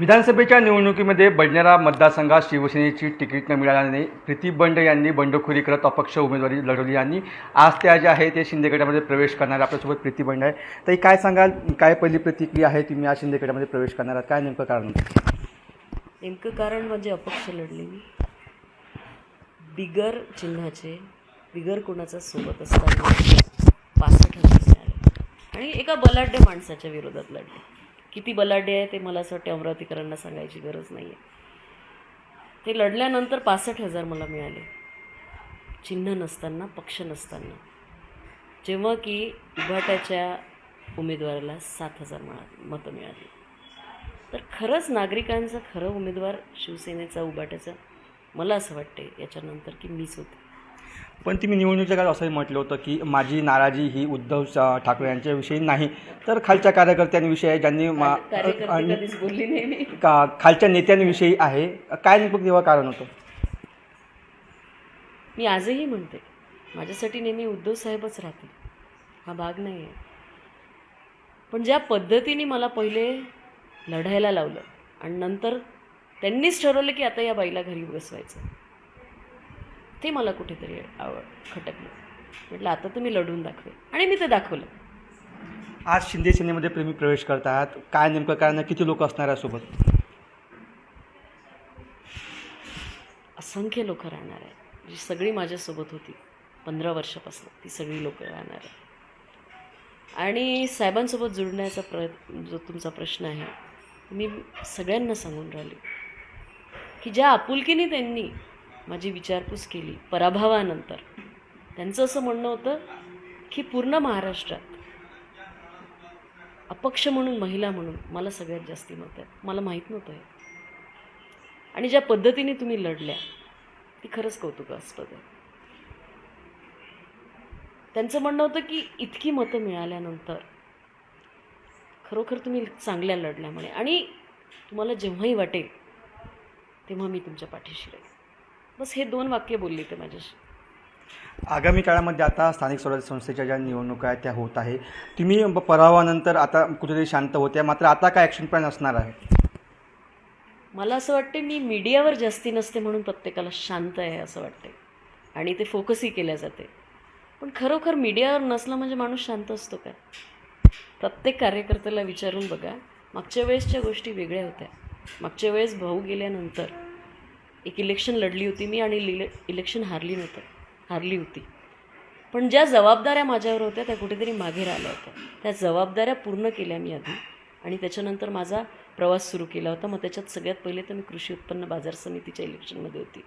विधानसभेच्या निवडणुकीमध्ये बडनेरा मतदारसंघात शिवसेनेची तिकीट न मिळाल्याने प्रीती बंड यांनी बंडखोरी करत अपक्ष उमेदवारी लढवली आणि आज त्या जे आहे ते शिंदे गटामध्ये प्रवेश करणार आपल्यासोबत प्रीती बंड आहे. तर काय सांगाल? काय पहिली प्रतिक्रिया आहे तुम्ही आज शिंदे गटामध्ये प्रवेश करणार आहात? काय नेमकं कारण नेमकं कारण म्हणजे अपक्ष लढले. मी बिगर चिन्हाचे बिगर कोणाचा सोबत असताना पासष्ट हजार. आणि एका बलाढ्य माणसाच्या विरोधात लढले. किती बलाढ्य आहे ते मला असं वाटते अमरावतीकरांना सांगायची गरज नाही आहे ते लढल्यानंतर पासष्ट हजार मला मिळाले. चिन्ह नसताना पक्ष नसताना. जेव्हा की उभाट्याच्या उमेदवाराला सात हजार मिळा मतं मिळाली. तर खरंच नागरिकांचा खरं उमेदवार शिवसेनेचा उभाट्याचा मला असं वाटते याच्यानंतर की मीच होते. पण तुम्ही निवडणुकीच्या काळात असंही म्हटलं होतं की माझी नाराजी ही उद्धव ठाकरे यांच्याविषयी नाही. तर खालच्या कार्यकर्त्यांविषयी आहे ज्यांनी मा- मी. का खालच्या नेत्यांविषयी आहे. काय नेमकं तेव्हा कारण होतं? मी आजही म्हणते माझ्यासाठी नेहमी उद्धव साहेबच राहतील. हा भाग नाही आहे पण ज्या पद्धतीने मला पहिले लढायला लावलं आणि नंतर त्यांनीच ठरवलं की आता या बाईला घरी बसवायचं. ते मला कुठेतरी आवड खटकलं. म्हटलं आता तर मी लढून दाखवे आणि मी ते दाखवलं. आज शिंदे सेनेमध्ये प्रेमी प्रवेश करत आहात काय नेमकं कारण? किती लोक असणार आहे सोबत? असंख्य लोकं राहणार आहे जी सगळी माझ्यासोबत होती पंधरा वर्षापासून ती सगळी लोकं राहणार आहे आणि साहेबांसोबत जुळण्याचा प्रयत्न जो तुमचा प्रश्न आहे मी सगळ्यांना सांगून राहिले की ज्या आपुलकीने त्यांनी माझी विचारपूस केली पराभवानंतर. त्यांचं असं म्हणणं होतं की पूर्ण महाराष्ट्रात अपक्ष म्हणून महिला म्हणून मला सगळ्यात जास्ती मत आहेत मला माहीत नव्हतं हे. आणि ज्या पद्धतीने तुम्ही लढल्या ती खरंच कौतुकास्पद आहे. त्यांचं म्हणणं होतं की इतकी मतं मिळाल्यानंतर खरोखर तुम्ही चांगल्या लढल्या म्हणे आणि तुम्हाला जेव्हाही वाटेल तेव्हा मी तुमच्या पाठीशी राहील बस हे दोन वाक्य बोलली ते माझ्याशी. आगामी काळामध्ये आता स्थानिक स्वराज्य संस्थेच्या ज्या निवडणुका आहेत त्या होत आहे तुम्ही पराभवानंतर आता कुठेतरी शांत होत्या मात्र आता काय ॲक्शन प्लॅन असणार आहे? मला असं वाटते मी मीडियावर जास्ती नसते म्हणून प्रत्येकाला शांत आहे असं वाटते आणि ते फोकसही केल्या जाते. पण खरोखर मीडियावर नसलं म्हणजे माणूस शांत असतो काय प्रत्येक कार्यकर्त्याला विचारून बघा. मागच्या वेळेसच्या गोष्टी वेगळ्या होत्या. मागच्या वेळेस भाऊ गेल्यानंतर एक इलेक्शन लढली होती मी आणि लिले इलेक्शन हारली नव्हतं हारली होती. पण ज्या जबाबदाऱ्या माझ्यावर होत्या त्या कुठेतरी मागे राहिल्या होत्या. त्या जबाबदाऱ्या पूर्ण केल्या मी आधी आणि त्याच्यानंतर माझा प्रवास सुरू केला होता. मग त्याच्यात सगळ्यात पहिले तर मी कृषी उत्पन्न बाजार समितीच्या इलेक्शनमध्ये होती.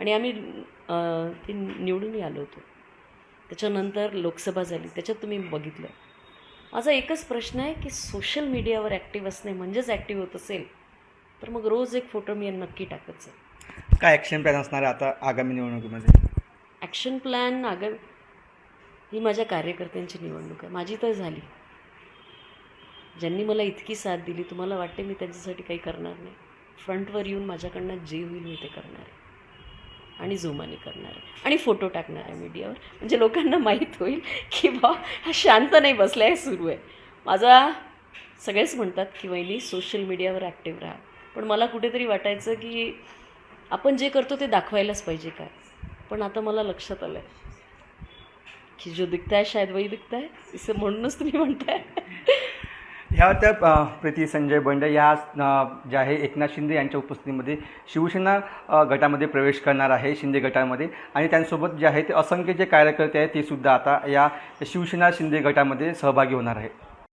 आणि आम्ही ते निवडूनही आलो होतो. त्याच्यानंतर लोकसभा झाली. त्याच्यात तुम्ही बघितलं. माझा एकच प्रश्न आहे की सोशल मीडियावर ॲक्टिव्ह असणे म्हणजेच ॲक्टिव्ह होत असेल तर मग रोज एक फोटो मी नक्की टाकत जाईल काय ॲक्शन प्लॅन असणार आहे आता आगामी निवडणुकीमध्ये? ॲक्शन प्लॅन आगा ही माझ्या कार्यकर्त्यांची निवडणूक आहे. माझी तर झाली. ज्यांनी मला इतकी साथ दिली तुम्हाला वाटते मी त्यांच्यासाठी काही करणार नाही. फ्रंटवर येऊन माझ्याकडनं जे होईल मी ते करणार आहे. आणि जोमाने करणार आहे. आणि फोटो टाकणार आहे मीडियावर म्हणजे लोकांना माहीत होईल की बा हा शांत नाही बसला आहे सुरू आहे. माझा सगळेच म्हणतात की वहिनी सोशल मीडियावर ॲक्टिव्ह राहा. पण मला कुठेतरी वाटायचं की आपण जे करतो ते दाखवायलाच पाहिजे काय? पण आता मला लक्षात आलं आहे की जो दिखता है शायद वही दिखता है इसं म्हणूनच तुम्ही म्हणताय. ह्या त्या प्रीती संजय बंड या ज्या आहे एकनाथ शिंदे यांच्या उपस्थितीमध्ये शिवसेना गटामध्ये प्रवेश करणार आहे शिंदे गटामध्ये. आणि त्यांसोबत जे आहे ते असंख्य जे कार्यकर्ते आहेत ते सुद्धा आता या शिवसेना शिंदे गटामध्ये सहभागी होणार आहे